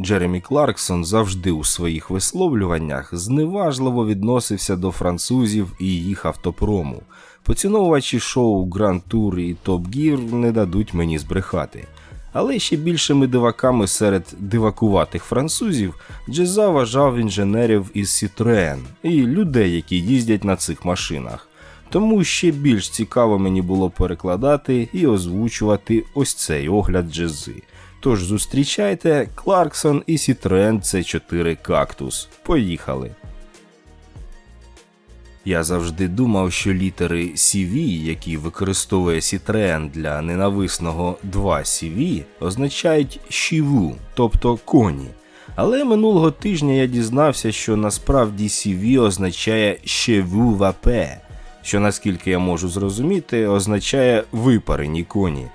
Джеремі Кларксон завжди у своїх висловлюваннях зневажливо відносився до французів і їх автопрому. Поціновувачі шоу Grand Tour і Top Gear не дадуть мені збрехати. Але ще більшими диваками серед дивакуватих французів Джеза вважав інженерів із Citroën і людей, які їздять на цих машинах. Тому ще більш цікаво мені було перекладати і озвучувати ось цей огляд джези. Тож зустрічайте Clarkson і Citroën C4 Cactus. Поїхали! Я завжди думав, що літери CV, які використовує Citroën для ненависного 2CV, означають щіву, тобто коні. Але минулого тижня я дізнався, що насправді CV означає «chevaux vapé», що наскільки я можу зрозуміти, означає випарені коні.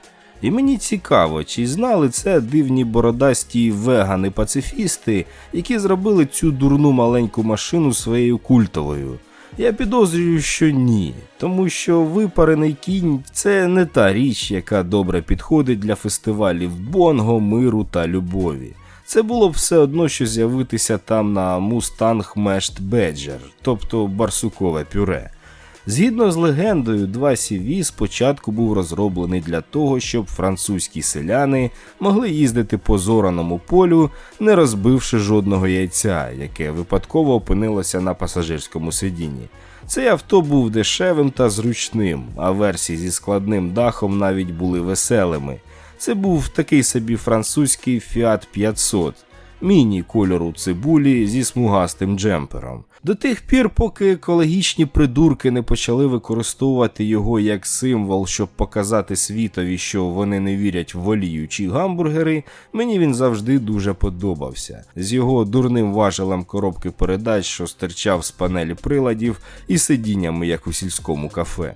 І мені цікаво, чи знали це дивні бородасті вегани-пацифісти, які зробили цю дурну маленьку машину своєю культовою. Я підозрюю, що ні, тому що випарений кінь це не та річ, яка добре підходить для фестивалів Бонго, миру та любові. Це було б все одно, що з'явитися там на Mustang Mashed Badger, тобто барсукове пюре. Згідно з легендою, 2CV спочатку був розроблений для того, щоб французькі селяни могли їздити по зораному полю, не розбивши жодного яйця, яке випадково опинилося на пасажирському сидінні. Цей авто був дешевим та зручним, а версії зі складним дахом навіть були веселими. Це був такий собі французький Fiat 500, міні кольору цибулі зі смугастим джемпером. До тих пір, поки екологічні придурки не почали використовувати його як символ, щоб показати світові, що вони не вірять в олію чи гамбургери, мені він завжди дуже подобався. З його дурним важелем коробки передач, що стирчав з панелі приладів, і сидіннями, як у сільському кафе.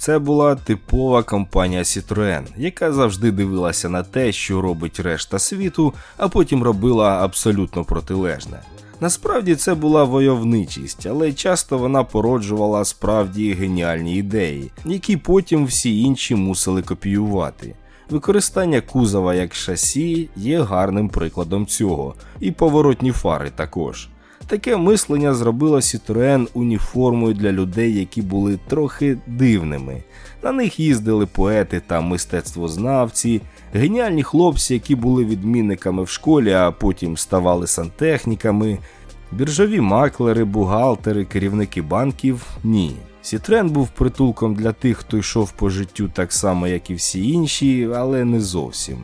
Це була типова компанія Citroën, яка завжди дивилася на те, що робить решта світу, а потім робила абсолютно протилежне. Насправді це була войовничість, але часто вона породжувала справді геніальні ідеї, які потім всі інші мусили копіювати. Використання кузова як шасі є гарним прикладом цього, і поворотні фари також. Таке мислення зробило Citroën уніформою для людей, які були трохи дивними. На них їздили поети та мистецтвознавці, геніальні хлопці, які були відмінниками в школі, а потім ставали сантехніками, біржові маклери, бухгалтери, керівники банків ні. Citroën був притулком для тих, хто йшов по життю так само, як і всі інші, але не зовсім.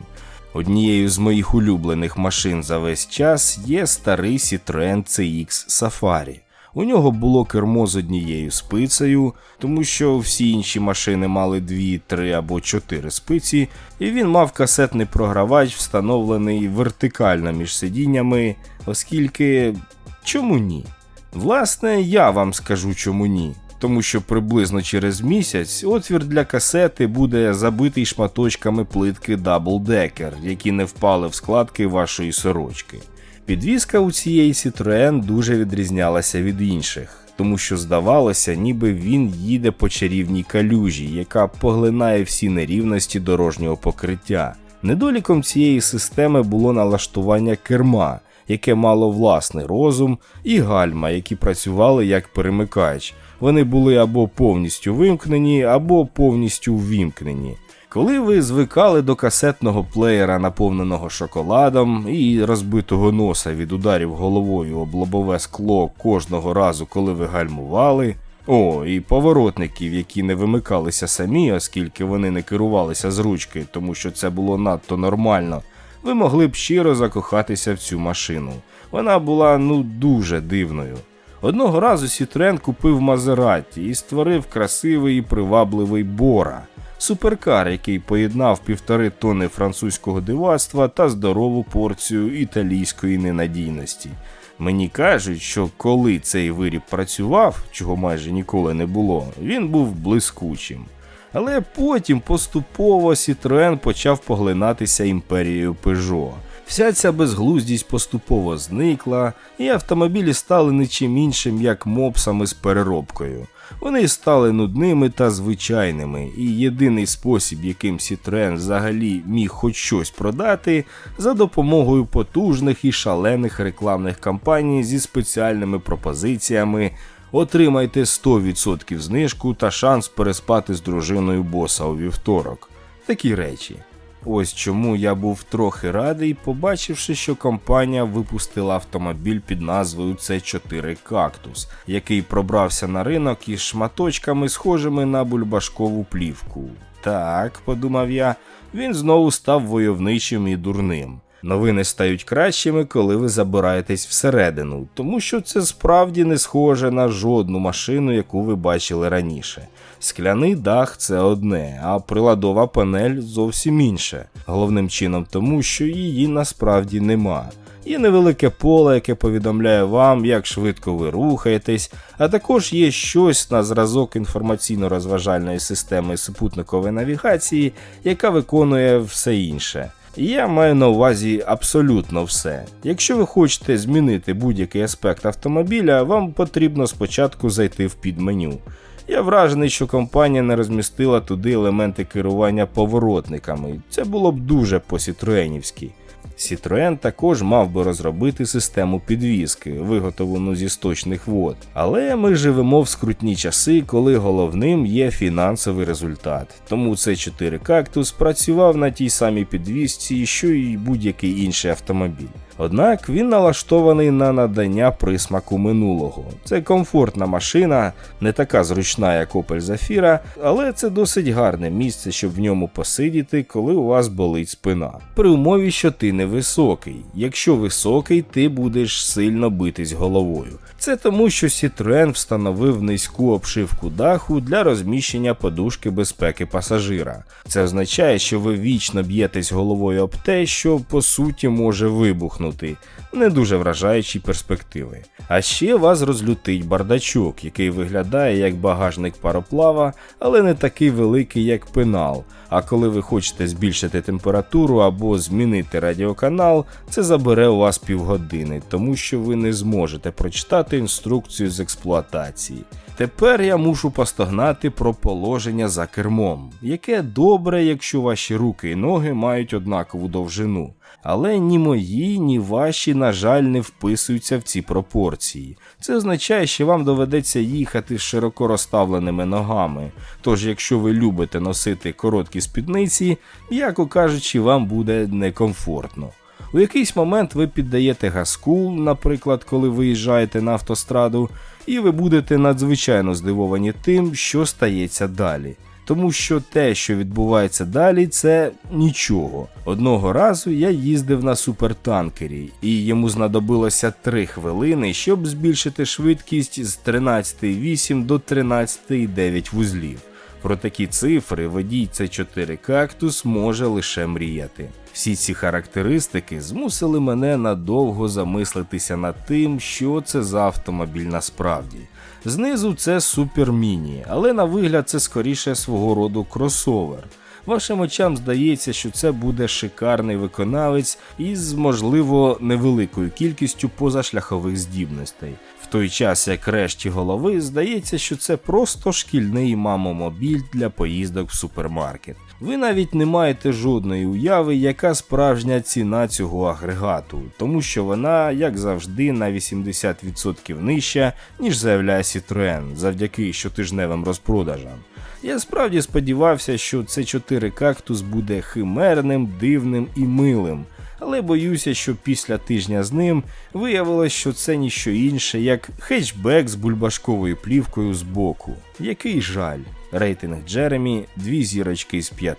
Однією з моїх улюблених машин за весь час є старий Citroën CX Safari. У нього було кермо з однією спицею, тому що всі інші машини мали 2, 3 або 4 спиці, і він мав касетний програвач, встановлений вертикально між сидіннями, оскільки чому ні? Власне, я вам скажу чому ні тому що приблизно через місяць отвір для касети буде забитий шматочками плитки Double Decker, які не впали в складки вашої сорочки. Підвізка у цієї Citroën дуже відрізнялася від інших, тому що здавалося, ніби він їде по чарівній калюжі, яка поглинає всі нерівності дорожнього покриття. Недоліком цієї системи було налаштування керма, яке мало власний розум, і гальма, які працювали як перемикач, вони були або повністю вимкнені, або повністю ввімкнені. Коли ви звикали до касетного плеєра, наповненого шоколадом, і розбитого носа від ударів головою об лобове скло кожного разу, коли ви гальмували, о, і поворотників, які не вимикалися самі, оскільки вони не керувалися з ручки, тому що це було надто нормально, ви могли б щиро закохатися в цю машину. Вона була ну дуже дивною. Одного разу Citroen купив Мазераті і створив красивий і привабливий Бора, суперкар, який поєднав півтори тонни французького дивацтва та здорову порцію італійської ненадійності. Мені кажуть, що коли цей виріб працював, чого майже ніколи не було, він був блискучим. Але потім поступово Citroen почав поглинатися імперією Peugeot. Вся ця безглуздість поступово зникла, і автомобілі стали нічим іншим, як мопсами з переробкою. Вони стали нудними та звичайними, і єдиний спосіб, яким Citroen взагалі міг хоч щось продати, за допомогою потужних і шалених рекламних кампаній зі спеціальними пропозиціями. Отримайте 100% знижку та шанс переспати з дружиною боса у вівторок. Такі речі. Ось чому я був трохи радий, побачивши, що компанія випустила автомобіль під назвою C4 Cactus, який пробрався на ринок із шматочками, схожими на бульбашкову плівку. Так, подумав я, він знову став войовничим і дурним. Новини стають кращими, коли ви забираєтесь всередину, тому що це справді не схоже на жодну машину, яку ви бачили раніше. Скляний дах це одне, а приладова панель зовсім інше. Головним чином тому, що її насправді нема. Є невелике поле, яке повідомляє вам, як швидко ви рухаєтесь, а також є щось на зразок інформаційно-розважальної системи супутникової навігації, яка виконує все інше. Я маю на увазі абсолютно все. Якщо ви хочете змінити будь-який аспект автомобіля, вам потрібно спочатку зайти в підменю. Я вражений, що компанія не розмістила туди елементи керування поворотниками. Це було б дуже по-сітруенівськи. Citroen також мав би розробити систему підвіски, виготовлену зі сточних вод. Але ми живемо в скрутні часи, коли головним є фінансовий результат. Тому це 4 кактус працював на тій самій підвісці, що й будь-який інший автомобіль. Однак він налаштований на надання присмаку минулого. Це комфортна машина, не така зручна, як Opel Zafira, але це досить гарне місце, щоб в ньому посидіти, коли у вас болить спина. При умові, що ти не високий. Якщо високий, ти будеш сильно битись головою. Це тому, що Citroen встановив низьку обшивку даху для розміщення подушки безпеки пасажира. Це означає, що ви вічно б'єтесь головою об те, що по суті може вибухнути. Не дуже вражаючі перспективи. А ще вас розлютить бардачок, який виглядає як багажник пароплава, але не такий великий, як пенал. А коли ви хочете збільшити температуру або змінити радіоканал, це забере у вас півгодини, тому що ви не зможете прочитати інструкцію з експлуатації. Тепер я мушу постогнати про положення за кермом, яке добре, якщо ваші руки і ноги мають однакову довжину. Але ні мої, ні ваші, на жаль, не вписуються в ці пропорції. Це означає, що вам доведеться їхати з широко розставленими ногами. Тож, якщо ви любите носити короткі спідниці, м'яко кажучи, вам буде некомфортно. У якийсь момент ви піддаєте газку, наприклад, коли виїжджаєте на автостраду, і ви будете надзвичайно здивовані тим, що стається далі. Тому що те, що відбувається далі, це нічого. Одного разу я їздив на супертанкері, і йому знадобилося 3 хвилини, щоб збільшити швидкість з 13,8 до 13,9 вузлів. Про такі цифри водій C4 кактус може лише мріяти. Всі ці характеристики змусили мене надовго замислитися над тим, що це за автомобіль насправді. Знизу це супер міні, але на вигляд це скоріше свого роду кросовер. Вашим очам здається, що це буде шикарний виконавець із, можливо, невеликою кількістю позашляхових здібностей. В той час як решті голови здається, що це просто шкільний мамомобіль для поїздок в супермаркет. Ви навіть не маєте жодної уяви, яка справжня ціна цього агрегату, тому що вона, як завжди, на 80% нижча, ніж заявляє Citroen, завдяки щотижневим розпродажам. Я справді сподівався, що це 4 кактус буде химерним, дивним і милим. Але боюся, що після тижня з ним виявилось, що це ніщо інше, як хетчбек з бульбашковою плівкою з боку. Який жаль. Рейтинг Джеремі 2 зірочки з 5.